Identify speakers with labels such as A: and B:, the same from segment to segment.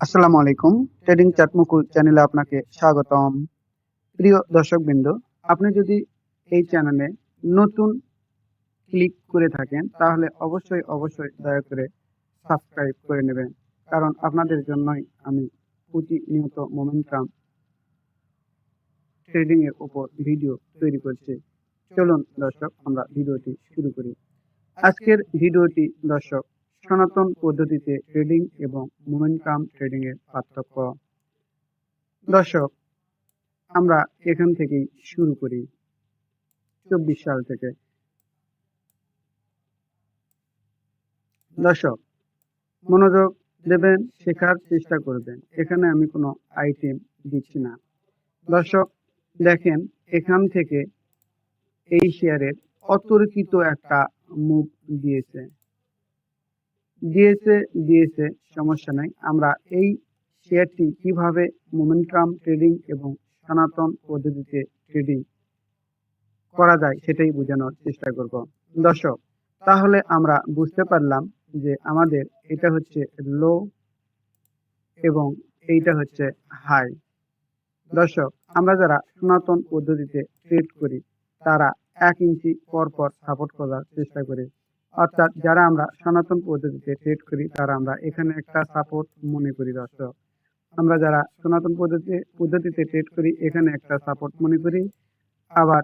A: আসসালামু আলাইকুম। ট্রেডিং চাটমুকুল চ্যানেলে আপনাকে স্বাগতম। প্রিয় দর্শকবৃন্দ, আপনি যদি এই চ্যানেলে নতুন ক্লিক করে থাকেন, তাহলে অবশ্যই অবশ্যই দয়া করে সাবস্ক্রাইব করে নেবেন। কারণ আপনাদের জন্যই আমি প্রতিনিয়ত মোমেন্টাম ট্রেডিং এর উপর ভিডিও তৈরি করছি। চলুন দর্শক, আমরা ভিডিওটি শুরু করি। আজকের ভিডিওটি দর্শক সনাতন পদ্ধতিতে ট্রেডিং এবং মোমেন্টাম ট্রেডিং এর পার্থক্য। দর্শক, আমরা এখান থেকেই শুরু করি। চব্বিশ সাল থেকে। দর্শক, মনোযোগ দেবেন, শেখার চেষ্টা করবেন। এখানে আমি কোনো আইটেম দিচ্ছি না। দর্শক, দেখেন, এখান থেকে এই শেয়ারের অতর্কিত একটা মুভ দিয়েছে। দিয়েছে দিয়েছে, সমস্যা নাই। আমরা এই শেয়ারটি কীভাবে মোমেন্টাম ট্রেডিং এবং সনাতন পদ্ধতিতে ট্রেডিং করা যায় সেটাই বোঝানোর চেষ্টা করব। দর্শক, তাহলে আমরা বুঝতে পারলাম যে আমাদের এটা হচ্ছে লো এবং এইটা হচ্ছে হাই দর্শক, আমরা যারা সনাতন পদ্ধতিতে ট্রেড করি, তারা এক ইঞ্চি পর পর সাপোর্ট করার চেষ্টা করি। অর্থাৎ যারা আমরা সনাতন পদ্ধতিতে ট্রেড করি, তারা আমরা এখানে একটা সাপোর্ট মনে করি, দর্শক। আমরা যারা সনাতন পদ্ধতি পদ্ধতিতে ট্রেড করি, এখানে একটা সাপোর্ট মনে করি। আবার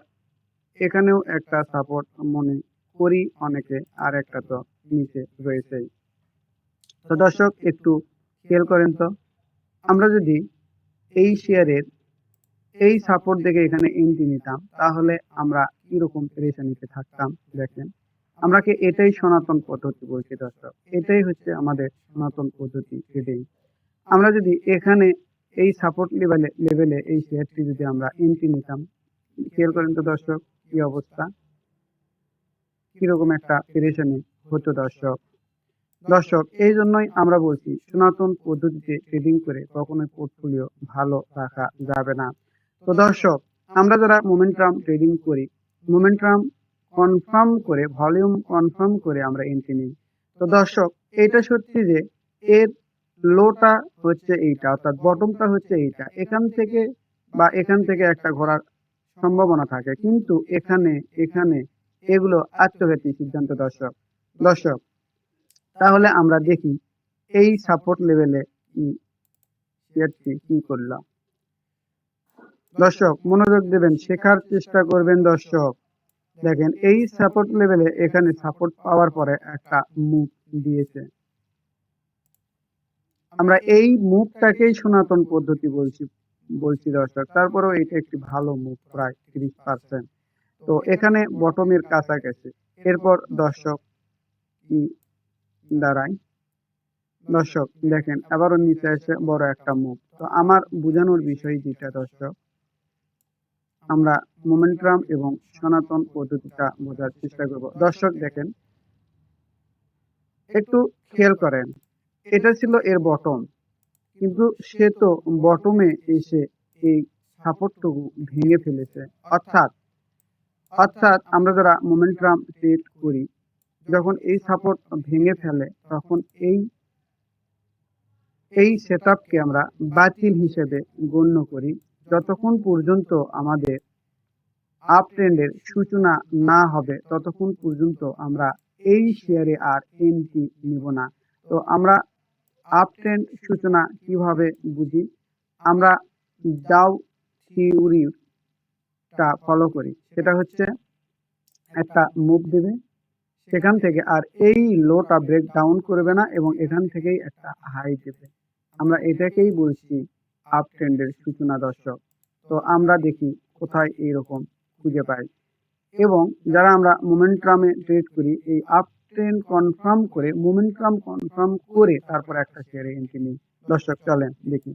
A: এখানেও একটা সাপোর্ট মনে করি অনেকে, আর একটা তো নিচে রয়েছেই। তো দর্শক, একটু খেয়াল করেন তো, আমরা যদি এই শেয়ারের এই সাপোর্ট দেখে এখানে এন্ট্রি নিতাম, তাহলে আমরা কীরকম পেরেশানিতে থাকতাম, দেখেন। আমরা কি এটাই সনাতন পদ্ধতি বলছি, দর্শক। এটাই হচ্ছে আমাদের সনাতন পদ্ধতি ট্রেডিং আমরা যদি এখানে এই সাপোর্ট লেভেলে লেভেলে এই শেয়ারটি যদি আমরা এন্ট্রি নিতাম, খেয়াল করেন তো দর্শক, কি অবস্থা? কীরকম একটা পেরেশানি হতো দর্শক। দর্শক এই জন্যই আমরা বলছি, সনাতন পদ্ধতিতে ট্রেডিং করে কখনোই পোর্টফোলিও ভালো রাখা যাবে না। তো দর্শক, আমরা যারা মোমেন্টাম ট্রেডিং করি মোমেন্টাম কনফার্ম করে ভলিউম কনফার্ম করে আমরা এন্ট্রি নিই। তো দর্শক, এটা সত্যি যে এর লোটা হচ্ছে এইটা, অর্থাৎ বটমটা হচ্ছে এইটা। এখান থেকে বা এখান থেকে একটা ঘোরার সম্ভাবনা থাকে। কিন্তু এখানে এখানে এগুলো আত্মঘাতী সিদ্ধান্ত দর্শক। দর্শক, তাহলে আমরা দেখি এই সাপোর্ট লেভেলে কি করলাম। দর্শক, মনোযোগ দেবেন, শেখার চেষ্টা করবেন দর্শক। দেখেন এই সাপোর্ট লেভেলে এখানে সাপোর্ট পাওয়ার পরে একটা মুভ দিয়েছে। আমরা এই মুভটাকেই সনাতন পদ্ধতি বলছি বলছি দর্শক। তারপরেও এটা একটি ভালো মুভ প্রায় তিরিশ পার্সেন্ট তো এখানে বটমের কাছাকাছি। এরপর দর্শক কি দাঁড়ায়? দর্শক দেখেন আবারও নিচে এসে বড় একটা মুভ তো আমার বোঝানোর বিষয় যেটা দর্শক আমরা মোমেন্টাম এবং সনাতন পদ্ধতিটা বোঝার চেষ্টা করব। দর্শক দেখেন, একটু খেয়াল করেন, এটা ছিল এর বটম কিন্তু সে তো বটমে এসে এই সাপোর্টটুকু ভেঙে ফেলেছে। অর্থাৎ অর্থাৎ আমরা যারা মোমেন্টাম ট্রেড করি, যখন এই সাপোর্ট ভেঙে ফেলে, তখন এই এই সেটআপকে আমরা বাতিল হিসেবে গণ্য করি। যতক্ষণ পর্যন্ত আমাদের আপ ট্রেন্ডের সূচনা না হবে, ততক্ষণ পর্যন্ত আমরা এই শেয়ারে আর এন্ট্রি নিব না। তো আমরা আপ ট্রেন্ড সূচনা কীভাবে বুঝি? আমরা ডাউ থিওরিটা ফলো করি। সেটা হচ্ছে একটা মুভ দেবে, সেখান থেকে আর এই লোটা ব্রেক ডাউন করবে না এবং এখান থেকেই একটা হাই দেবে। আমরা এটাকেই বলছি আপ ট্রেন্ডের সূচনা দর্শক। তো আমরা দেখি কোথায় এইরকম খুঁজে পাই। এবং যারা আমরা মোমেন্টামে ট্রেড করি, এই আপ ট্রেন্ড কনফার্ম করে মোমেন্টাম কনফার্ম করে তারপর একটা শেয়ারে এন্ট্রি নিই। দর্শক, চলেন দেখি।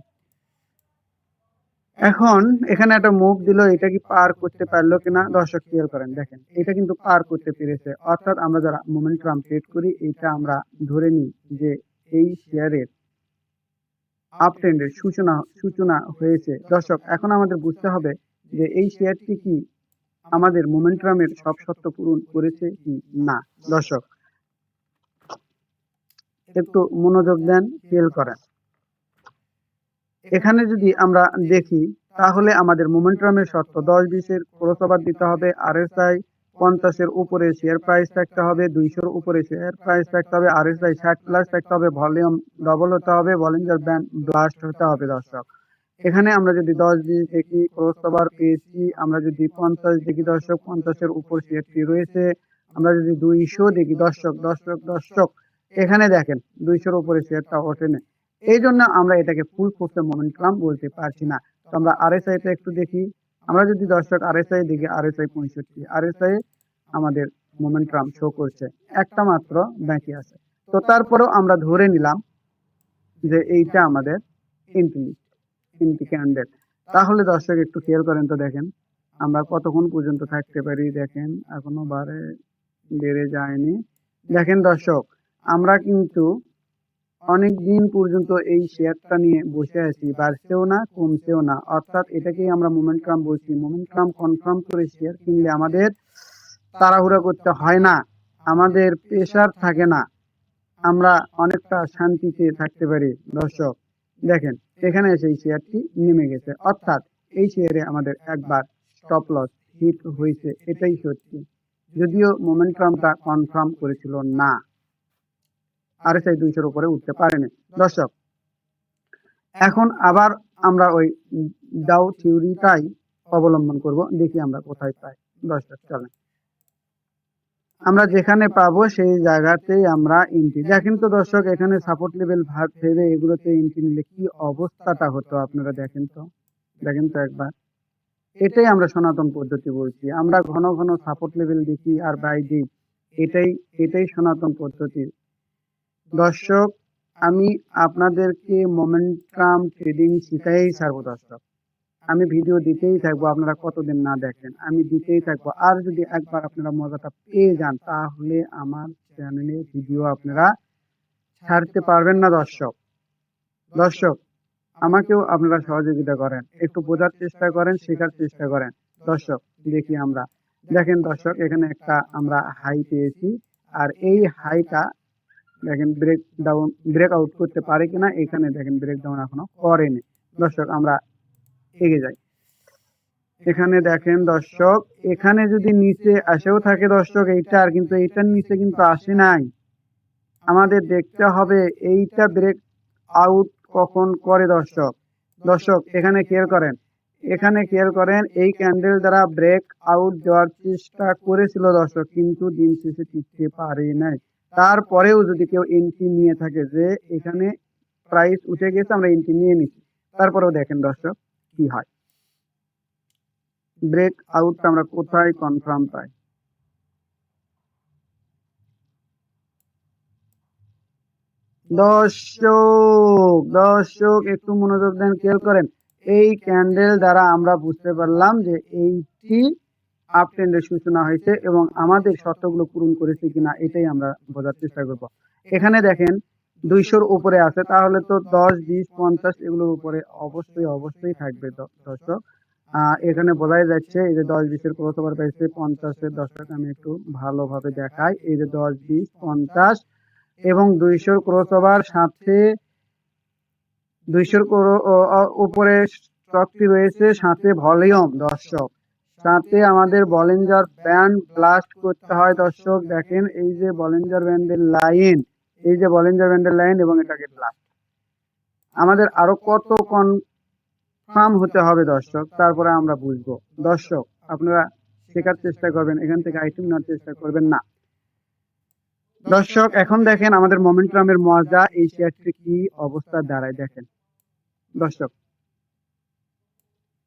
A: এখন এখানে একটা মুভ দিল, এটা কি পার করতে পারল কিনা? দর্শক ক্লিয়ার করেন, দেখেন, এটা কিন্তু পার করতে পেরেছে। অর্থাৎ আমরা যারা মোমেন্টাম ট্রেড করি এটা আমরা ধরে নিই যে এই শেয়ারের আপ ট্রেন্ডের সূচনা সূচনা হয়েছে। দর্শক, এখন আমাদের বুঝতে হবে যে এই শেয়ারটি কি আমাদের মোমেন্টামের সব শর্ত পূরণ করেছে কি না। দর্শক, একটু মনোযোগ দেন, খেয়াল করেন। এখানে যদি আমরা দেখি, তাহলে আমাদের মোমেন্টামের শর্ত দশ বিশের ক্রসওভার দিতে হবে আরএসআই পঞ্চাশের উপরে শেয়ার প্রাইস থাকতে হবে, দুইশোর উপরে শেয়ার প্রাইস থাকতে হবে আরএসআই ষাট প্লাস থাকতে হবে ভলিউম ডবল হতে হবে বলিঞ্জার ব্যান্ড ব্লাস্ট হতে হবে দর্শক। এখানে আমরা যদি দশ বিশ দেখি ক্রসওভার পেয়েছি, আমরা যদি পঞ্চাশ দেখি দর্শক, পঞ্চাশের উপর শেয়ারটি রয়েছে, আমরা যদি দুইশো দেখি দর্শক দর্শক দর্শক, এখানে দেখেন দুইশোর উপরে শেয়ারটা ওঠেনি এই জন্য আমরা এটাকে ফুল ফোর্সে মোমেন্টাম বলতে পারছি না। তো আমরা আরএসআই টা একটু দেখি, আমরা যদি দর্শক আরএসআই দেখি আরএসআই পঁয়ষট্টি আরএসআই আমাদের মোমেন্টাম শো করছে। একটা মাত্র বাকি আছে। তো তারপরেও আমরা ধরে নিলাম যে এইটা আমাদের ক্যান্ডেল তাহলে দর্শক একটু খেয়াল করেন তো দেখেন, আমরা কতক্ষণ পর্যন্ত থাকতে পারি দেখেন, এখনও বারে বেড়ে যায়নি। দেখেন দর্শক, আমরা কিন্তু অনেক দিন পর্যন্ত এই শেয়ারটা নিয়ে বসে আছি, বাড়ছেও না, কমছেও না। অর্থাৎ এটাকেই আমরা মোমেন্টাম বলছি। মোমেন্টাম কনফার্ম করে শেয়ার কিনলে আমাদের তাড়াহুড়া করতে হয় না। আমাদের প্রেশার থাকে না। আমরা অনেকটা শান্তিতে থাকতে পারি। দর্শক, দেখেন, এখানে এসে এই শেয়ারটি নেমে গেছে। অর্থাৎ এই শেয়ারে আমাদের একবার স্টপ লস হিট হয়েছে। এটাই সত্যি। যদিও মোমেন্টামটা কনফার্ম করেছিল না। আরএসআই দুইশোর উপরে উঠতে পারেনি। দর্শক, এখন আবার আমরা ওই ডাউ থিওরিটাই অবলম্বন করব। দেখি আমরা কোথায় পাই। দর্শক, চলেন। আমরা যেখানে পাবো সেই জায়গাতেই আমরা এন্ট্রি দেখেন তো দর্শক, এখানে সাপোর্ট লেভেল ভাগ ফেলে এগুলোতে এন্ট্রি নিলে কি অবস্থাটা হতো আপনারা দেখেন তো? দেখেন তো একবার। এটাই আমরা সনাতন পদ্ধতি বলছি। আমরা ঘন ঘন সাপোর্ট লেভেল দেখি আর বাই দিই এটাই এটাই সনাতন পদ্ধতি। দর্শক, আমি আপনাদেরকে মোমেন্টাম ট্রেডিং শিখাই ছাড়বো দর্শক। আমি ভিডিও দিতেই থাকব, আপনারা কতদিন না দেখেন, আমি দিতেই থাকব। আর যদি একবার আপনারা মজাটা পেয়ে যান, তাহলে আমার চ্যানেলে ভিডিও আপনারা ছাড়তে পারবেন না, দর্শক। দর্শক, আমাকেও আপনারা সহযোগিতা করেন, একটু বোঝার চেষ্টা করেন, শেখার চেষ্টা করেন। দর্শক, দেখি আমরা। দেখেন দর্শক, এখানে একটা আমরা হাই পেয়েছি, আর এই হাইটা দেখেন ব্রেক ডাউন ব্রেক আউট করতে পারে কিনা, এখানে দেখেন ব্রেক ডাউন এখনও করেনি। দর্শক, আমরা এগিয়ে যাই এখানে দেখেন দর্শক, এখানে যদি নিচে আসেও থাকে দর্শক এইটার কিন্তু এইটার নিচে কিন্তু আসে নাই। আমাদের দেখতে হবে এইটা ব্রেক আউট কখন করে দর্শক। দর্শক, এখানে কেয়ার করেন, এখানে কেয়ার করেন, এই ক্যান্ডেল দ্বারা ব্রেক আউট দেওয়ার চেষ্টা করেছিল দর্শক, কিন্তু দিন শেষে টিকতে পারে নাই। তারপরেও যদি কেউ এন্ট্রি নিয়ে থাকে যে এখানে প্রাইস উঠে গেছে, আমরা এন্ট্রি নিয়ে নিচ্ছি। তারপরেও দেখেন দর্শক কি হয়? ব্রেক আউটটা আমরা কোথায় কনফার্ম পাই? দর্শক দর্শক, একটু মনোযোগ দেন, খেয়াল করেন। এই ক্যান্ডেল দ্বারা আমরা বুঝতে পারলাম যে এইটি আপ ট্রেন্ডের সূচনা হয়েছে এবং আমাদের শর্তগুলো পূরণ করেছে কিনা, এটাই আমরা বোঝার চেষ্টা করব। এখানে দেখেন দুইশোর উপরে আছে, তাহলে তো দশ, বিশ, পঞ্চাশ এগুলোর উপরে অবশ্যই অবশ্যই থাকবে দর্শক। এখানে বোঝাই যাচ্ছে এই যে দশ, বিশের ক্রসওভার পেয়েছে? পঞ্চাশের দর্শক, আমি একটু ভালোভাবে দেখাই। এই যে দশ, বিশ, পঞ্চাশ এবং দুইশোর ক্রসওভার সাথে দুইশোর উপরে স্টকটি রয়েছে সাথে ভলিউম, দর্শক। সাথে আমাদের বলেঞ্জার ব্যান্ড ব্লাস্ট করতে হয়, দর্শক। দেখেন এই যে বলেঞ্জার ব্যান্ডের লাইন। এই যে বলেঞ্জার ব্যান্ডের লাইন এবং এটাকে ব্লাস্ট আমাদের আরও কত কনফার্ম হতে হবে দর্শক, তারপরে আমরা বুঝব। দর্শক, আপনারা শেখার চেষ্টা করবেন, এখান থেকে আইটেম নেওয়ার চেষ্টা করবেন না। দর্শক, এখন দেখেন আমাদের মোমেন্টামের মজা, এই শেয়ারটি কি অবস্থা দাঁড়ায় দেখেন। দর্শক,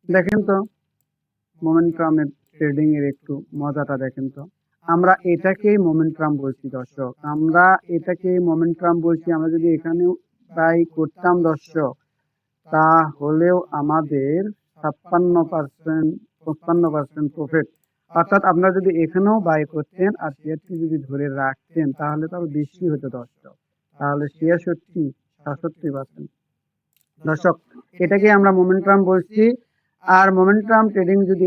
A: দেখেন তো মোমেন্টামের ট্রেডিং এর একটু মজাটা দেখেন তো। আমরা এটাকেই মোমেন্টাম বলছি, দর্শক। আমরা এটাকেই মোমেন্টাম বলছি, আমরা যদি এখানেও বাই করতাম, দর্শক, তাহলেও আমাদের ছাপ্পান্ন পার্সেন্ট পঞ্চান্ন পার্সেন্ট প্রফিট অর্থাৎ আপনারা যদি এখানেও বাই করতেন আর শেয়ারটি যদি ধরে রাখতেন, তাহলে তো আরও বেশি হতো, দর্শক। তাহলে সত্যি সাতষট্টি পার্সেন্ট দর্শক এটাকে আমরা মোমেন্টাম বলছি। আর মোমেন্টাম ট্রেডিং যদি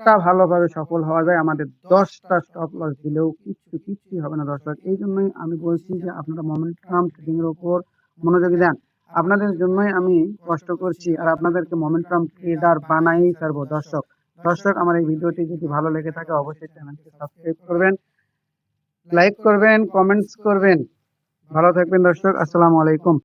A: একটা ভালোভাবে সফল হওয়া যায়। আমাদের দশটা স্টপ লস দিলেও কিচ্ছু, কিচ্ছুই হবে না দর্শক। এই জন্যই আমি বলছি যে আপনারা মোমেন্টাম ট্রেডিং এর উপর মনোযোগী দেন। আপনাদের জন্যই আমি কষ্ট করছি আর আপনাদেরকে মোমেন্টাম ট্রেডার বানাই ছাড়বো দর্শক। দর্শক, আমার এই ভিডিওটি যদি ভালো লেগে থাকে, অবশ্যই চ্যানেলটি সাবস্ক্রাইব করবেন লাইক করবেন কমেন্টস করবেন। ভালো থাকবেন দর্শক। আসসালামু আলাইকুম।